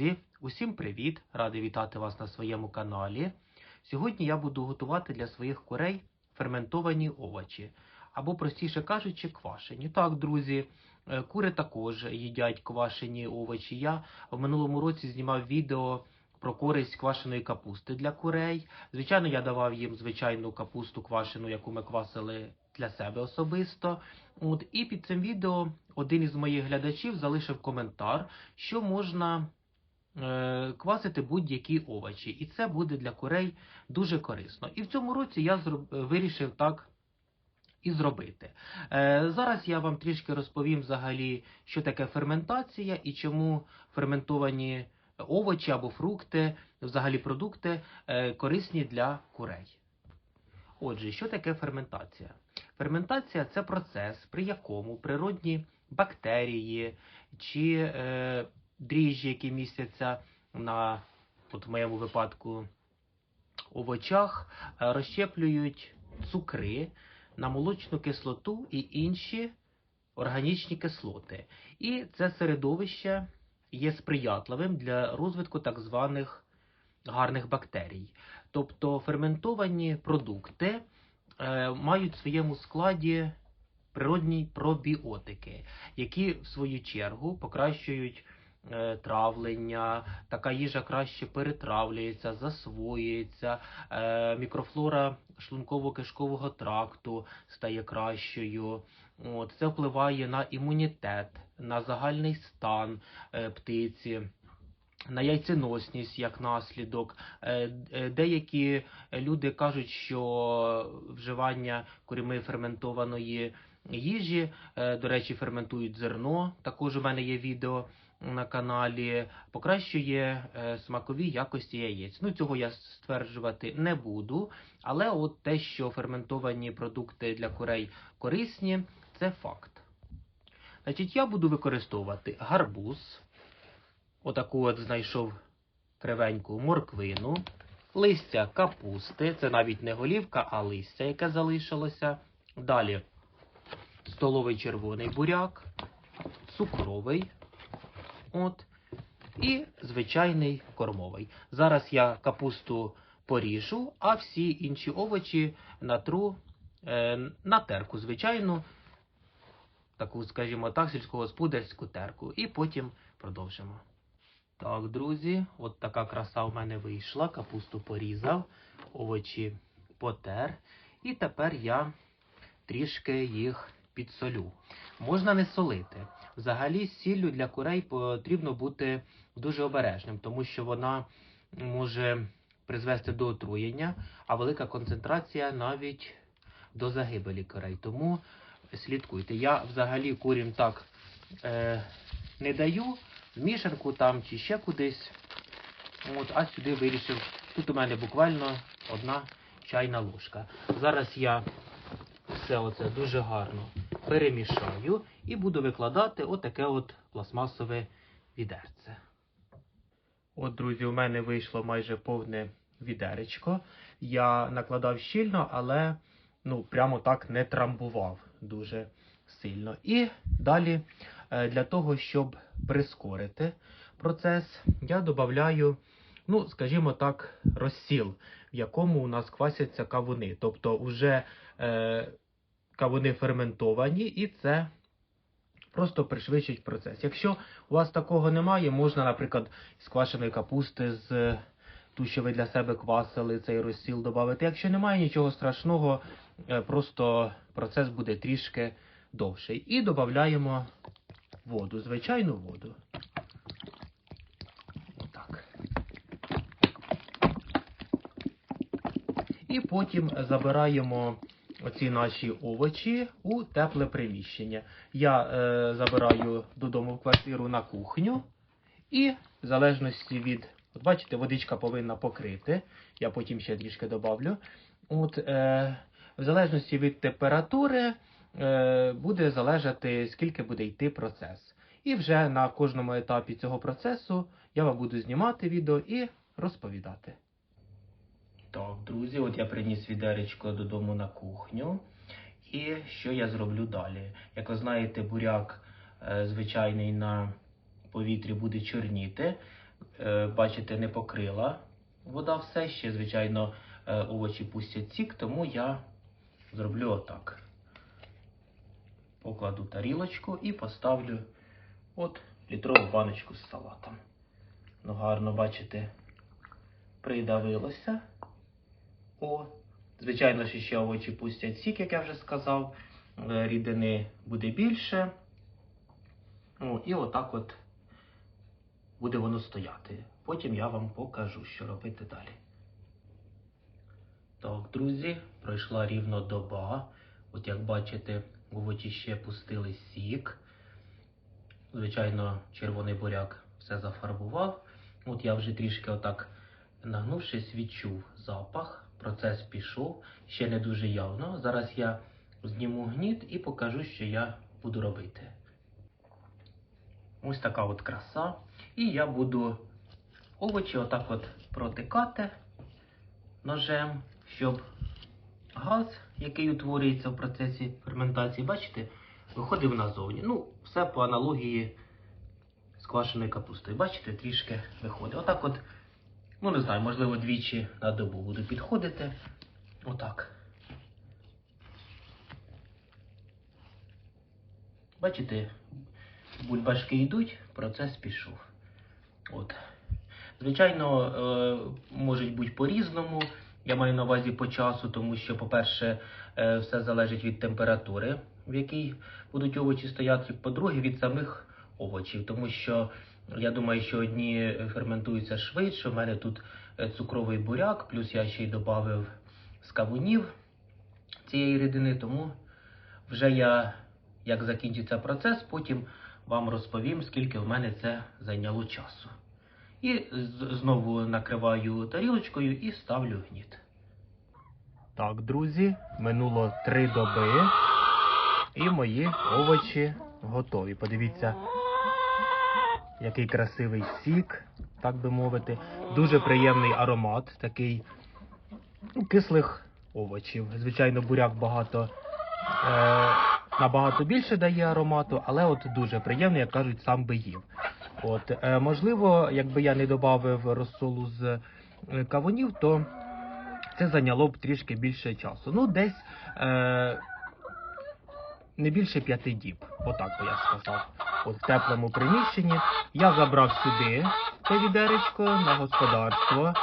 друзі! Усім привіт! Радий вітати вас на своєму каналі. Сьогодні я буду готувати для своїх курей ферментовані овочі, або, простіше кажучи, квашені. Так, друзі, е, кури також їдять квашені овочі. Я в минулому році знімав відео про користь квашеної капусти для курей. Звичайно, я давав їм звичайну капусту квашену, яку ми квасили для себе особисто. От, і під цим відео один із моїх глядачів залишив коментар, що можна квасити будь-які овочі, і це буде для курей дуже корисно. І в цьому році я вирішив так і зробити. Е, зараз я вам трішки розповім взагалі, що таке ферментація і чому ферментовані овочі або фрукти, взагалі продукти, е, корисні для курей. Отже, що таке ферментація? Ферментація це процес, при якому природні бактерії чи е, дріжджі, які містяться на, от в моєму випадку, овочах, е, розщеплюють цукри на молочну кислоту і інші органічні кислоти. І це середовище є сприятливим для розвитку так званих гарних бактерій. Тобто ферментовані продукти е, мають в своєму складі природні пробіотики, які в свою чергу покращують травлення, така їжа краще перетравлюється, засвоюється, е, мікрофлора шлунково-кишкового тракту стає кращою. От, це впливає на імунітет, на загальний стан е, птиці. На яйценосність як наслідок. Е, е, Деякі люди кажуть, що вживання курями ферментованої їжі, е, до речі, ферментують зерно. Також у мене є відео на каналі, покращує е, смакові якості яєць. Ну, цього я стверджувати не буду, але от те, що ферментовані продукти для курей корисні, це факт. Значить, я буду використовувати гарбуз. Отаку от знайшов кривеньку морквину, листя капусти, це навіть не голівка, а листя, яке залишилося. Далі столовий червоний буряк, цукровий, от, і звичайний кормовий. Зараз я капусту поріжу, а всі інші овочі натру е, на терку, звичайну, таку, скажімо так, сільськогосподарську терку. І потім продовжимо. Так, друзі, от така краса в мене вийшла. Капусту порізав, овочі потер. І тепер я трішки їх підсолю. Можна не солити. Взагалі, з сіллю для курей потрібно бути дуже обережним, тому що вона може призвести до отруєння, а велика концентрація навіть до загибелі курей. Тому слідкуйте. Я взагалі курям так е, не даю в мішанку там чи ще кудись. От, а сюди вирішив. Тут у мене буквально одна чайна ложка. Зараз я все оце дуже гарно перемішаю і буду викладати отаке от пластмасове відерце. От, друзі, у мене вийшло майже повне відеречко. Я накладав щільно, але ну, прямо так не трамбував дуже сильно. І далі, е, для того, щоб прискорити процес, я додаю, ну, скажімо так, розсіл, в якому у нас квасяться кавуни. Тобто, вже е, кавуни ферментовані, і це просто пришвидшить процес. Якщо у вас такого немає, можна, наприклад, з квашеної капусти, з ту, що ви для себе квасили, цей розсіл додати. Якщо немає нічого страшного, е, просто процес буде трішки довший. І додаємо воду, звичайну воду. І потім забираємо оці наші овочі у тепле приміщення. Я е, забираю додому в квартиру на кухню, і в залежності від, от бачите, водичка повинна покрити. Я потім ще трішки добавлю. От, е, в залежності від температури е, буде залежати, скільки буде йти процес. І вже на кожному етапі цього процесу я вам буду знімати відео і розповідати. Так, друзі, от я приніс відеречко додому на кухню. І що я зроблю далі? Як ви знаєте, буряк е, звичайний на повітрі буде чорніти. е, бачите, не покрила вода все ще, звичайно, е, овочі пустять сік, тому я зроблю отак. Покладу тарілочку і поставлю от літрову баночку з салатом. Ну, гарно, бачите, придавилося. О, звичайно, що ще овочі пустять сік, як я вже сказав. Е, Рідини буде більше. О, і отак от буде воно стояти. Потім я вам покажу, що робити далі. Так, друзі, пройшла рівно доба. От як бачите, овочі ще пустили сік. Звичайно, червоний буряк все зафарбував. От я вже трішки отак нагнувшись, відчув запах. Процес пішов, ще не дуже явно. Зараз я зніму гніт і покажу, що я буду робити. Ось така от краса. І я буду овочі отак от протикати ножем, щоб газ, який утворюється в процесі ферментації, бачите, виходив назовні. Ну, все по аналогії з квашеною капустою. Бачите, трішки виходить. Отак от, ну не знаю, можливо, двічі на добу буду підходити. Отак. Бачите, бульбашки йдуть, процес пішов. От. Звичайно, е, можуть бути по-різному. Я маю на увазі по часу, тому що, по-перше, е, все залежить від температури, в якій будуть овочі стояти. По-друге, від самих овочів, тому що я думаю, що одні ферментуються швидше. У мене тут е, цукровий буряк, плюс я ще й додав з кавунів цієї рідини, тому вже я, як закінчиться процес, потім вам розповім, скільки в мене це зайняло часу. І знову накриваю тарілочкою і ставлю гніт. Так, друзі, минуло три доби, і мої овочі готові. Подивіться, який красивий сік, так би мовити. Дуже приємний аромат, такий кислих овочів. Звичайно, буряк багато. Е, набагато більше дає аромату, але от дуже приємний, як кажуть, сам би їв. От, е, можливо, якби я не додав розсолу з е, кавунів, то це зайняло б трішки більше часу. Ну, десь е, не більше п'яти діб, отак би я сказав. В теплому приміщенні. Я забрав сюди це відеречко на господарство.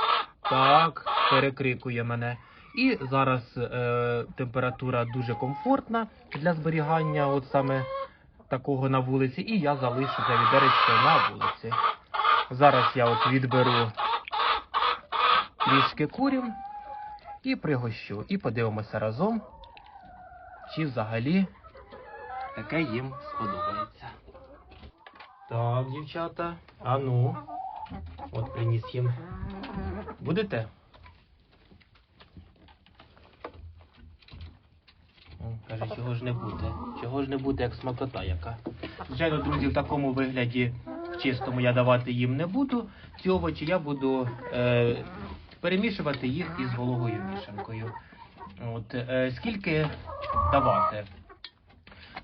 Так, перекрикує мене. І зараз е, температура дуже комфортна для зберігання, от саме такого на вулиці, і я залишу це відеречко на вулиці. Зараз я от відберу трішки курів і пригощу. І подивимося разом, чи взагалі таке їм сподобається. Так, дівчата, а ну, от приніс їм. Будете? Каже, чого ж не буде? Чого ж не буде, як смакота яка? Звичайно, друзі, в такому вигляді в чистому я давати їм не буду. Ці овочі я буду е, перемішувати їх із вологою мішанкою. От, е, скільки давати?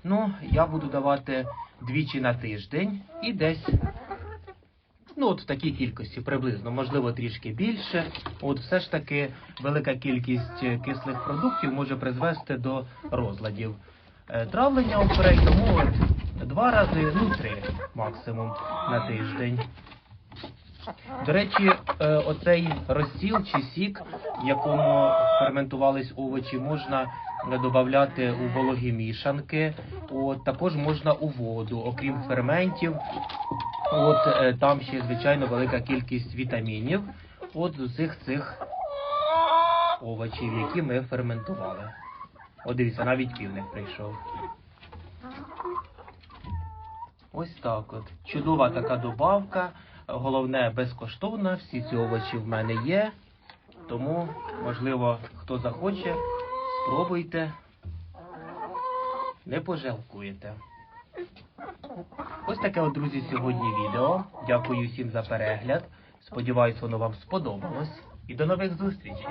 Ну, я буду давати двічі на тиждень і десь. Ну, от в такій кількості приблизно, можливо, трішки більше. От все ж таки велика кількість е, кислих продуктів може призвести до розладів е, травлення у курей, тому от два рази, ну три максимум на тиждень. До речі, е, оцей розсіл чи сік, в якому ферментувались овочі, можна додати у вологі мішанки. От, також можна у воду, окрім ферментів. От е, там ще, звичайно, велика кількість вітамінів. От з усіх цих овочів, які ми ферментували. От дивіться, навіть півник прийшов. Ось так от. Чудова така добавка. Головне, безкоштовно. Всі ці овочі в мене є. Тому, можливо, хто захоче, спробуйте. Не пожалкуєте. Ось таке, от, друзі, сьогодні відео. Дякую всім за перегляд. Сподіваюсь, воно вам сподобалось. І до нових зустрічей!